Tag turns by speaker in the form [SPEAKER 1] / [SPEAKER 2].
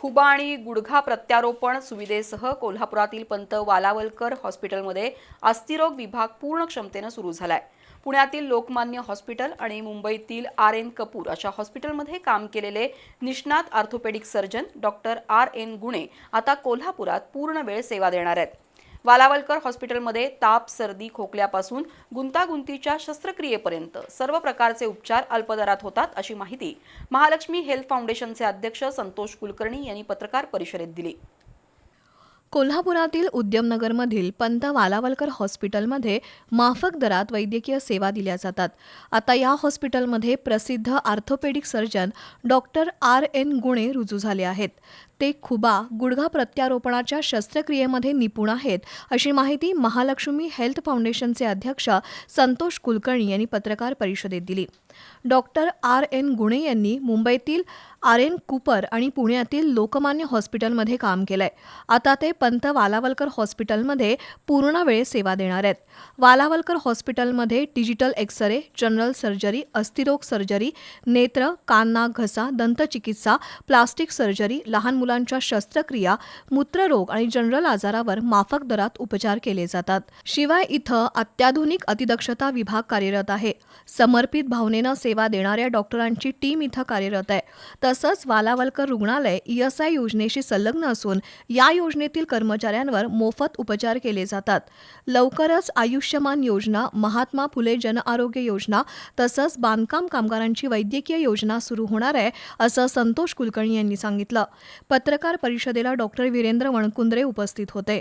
[SPEAKER 1] खुबा आणि गुडघा प्रत्यारोपण सुविधेसह कोल्हापुरातील पंत वालावलकर हॉस्पिटलमध्ये अस्थिरोग विभाग पूर्ण क्षमतेनं सुरू झालाय. पुण्यातील लोकमान्य हॉस्पिटल आणि मुंबईतील आर एन कपूर अशा हॉस्पिटलमध्ये काम केलेले निष्णात orthopaedic surgeon doctor R N Gune आता कोल्हापुरात पूर्ण वेळ सेवा देणार आहेत. वालावलकर हॉस्पिटलमध्ये ताप सर्दी खोकल्यापासून गुंतागुंतीच्या शस्त्रक्रियेपर्यंत सर्व प्रकारचे उपचार अल्पदरात होतात अशी माहिती महालक्ष्मी हेल्थ फाउंडेशनचे अध्यक्ष संतोष कुलकर्णी यांनी पत्रकार परिषदेत दिली.
[SPEAKER 2] कोल्हापुरातील उद्यमनगरमधील पंत वालावलकर हॉस्पिटलमध्ये माफक दरात वैद्यकीय सेवा दिल्या जातात. आता या हॉस्पिटलमध्ये प्रसिद्ध orthopaedic surgeon doctor R. N. Gune रुजू झाले आहेत. ते खुबा गुडघा प्रत्यारोपणाच्या शस्त्रक्रियेमध्ये निपुण आहेत अशी माहिती महालक्ष्मी हेल्थ फाउंडेशनचे अध्यक्ष संतोष कुलकर्णी यांनी पत्रकार परिषदेत दिली. Doctor R. एन. गुणे यांनी मुंबईतील आर एन कुपर आणि पुण्यातील लोकमान्य हॉस्पिटलमध्ये काम केलंय. आता ते पंत वालावलकर हॉस्पिटलमध्ये पूर्ण वेळ सेवा देणार आहेत. वालावलकर हॉस्पिटलमध्ये डिजिटल एक्सरे जनरल सर्जरी अस्थिरोग सर्जरी नेत्र कान्ना घसा दंतचिकित्सा प्लास्टिक सर्जरी लहान मुलांच्या शस्त्रक्रिया मूत्ररोग आणि जनरल आजारावर माफक दरात उपचार केले जातात. शिवाय इथं अत्याधुनिक अतिदक्षता विभाग कार्यरत आहे. समर्पित भावनेनं सेवा देणाऱ्या डॉक्टरांची टीम इथं कार्यरत आहे. तसंच वालावलकर रुग्णालय ईएसआय योजनेशी संलग्न असून या योजनेतील कर्मचाऱ्यांवर मोफत उपचार केले जातात. लवकरच आयुष्यमान योजना महात्मा फुले जनआरोग्य योजना तसंच बांधकाम कामगारांची वैद्यकीय योजना सुरू होणार आहे असं संतोष कुलकर्णी यांनी सांगितलं. पत्रकार परिषदेला डॉक्टर वीरेंद्र वणकुंद्रे उपस्थित होते.